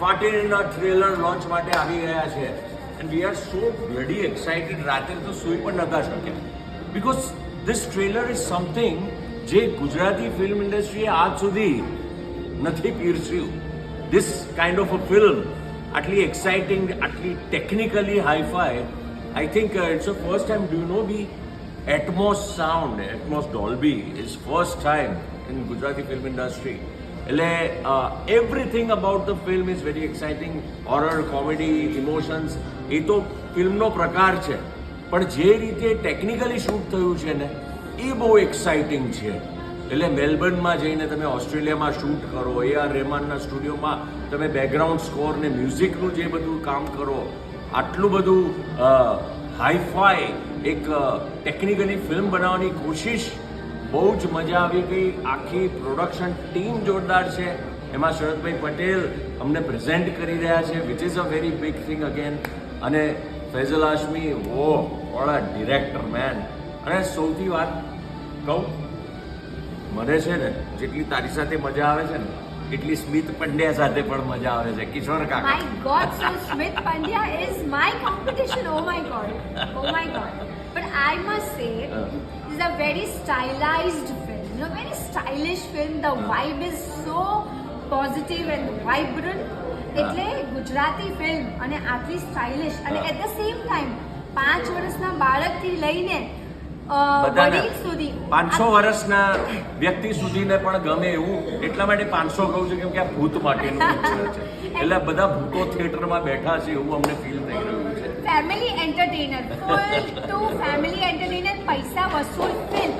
ફાટીના trailer launch માટે આવી ગયા છે. And we are so bloody excited રાત્રે તો સૂઈ પણ નતા શક્યા. Because this trailer is something જે ગુજરાતી ફિલ્મ ઇન્ડસ્ટ્રીએ આજ સુધી નથી પીરસ્યું. This kind of a film આટલી એક્સાઇટિંગ આટલી technically hi fi I think it's a first time do know B Atmos sound Atmos Dolby is first time in Gujarati film industry એટલે everything about the film is very exciting horror comedy emotions એ તો ફિલ્મનો પ્રકાર છે. પણ જે રીતે technically shoot થયું છે ને, એ બહુ એક્સાઇટિંગ છે. એટલે મેલબર્નમાં જઈને તમે ઓસ્ટ્રેલિયામાં શૂટ કરો એ આર રહેમાનના સ્ટુડિયોમાં તમે બેકગ્રાઉન્ડ સ્કોર ને મ્યુઝિકનું જે બધું કામ કરો, આટલું બધું હાઈફાઈ એક ટેકનિકલી ફિલ્મ બનાવવાની કોશિશ બહુ જ મજા આવી ગઈ આખી પ્રોડક્શન ટીમ જોરદાર છે. એમાં શરદભાઈ પટેલ અમને પ્રેઝેન્ટ કરી રહ્યા છે which is a very big thing again અને ફૈઝલ હાશમી વો વોટ અ ડિરેક્ટર મેન અને સૌથી વાત કહું, મને છે ને, જેટલી તારી સાથે મજા આવે છે ને, એટલી સ્મિત પંડ્યા સાથે પણ મજા આવે છે. કિશોર કાકા. My God so Smit Pandya is my competition oh my God oh my God. But I must say, uh. this is a very stylized film. You know, very stylish film. The uh. vibe is so positive and vibrant. એટલે Gujarati film અને આટલી stylish અને at the same time પાંચ વર્ષના બાળકથી લઈને પાંચસો વર્ષના વ્યક્તિ સુધીને પણ ગમે એવું એટલા માટે પાંચસો કહું છું કેમ કે આ ભૂત માટેનું છે. એટલે બધા ભૂતો થિયેટરમાં બેઠા છે એવું અમને ફીલ થઈ રહ્યું છે. Family entertainer full to family entertainer પૈસા વસૂલ ફિલ્મ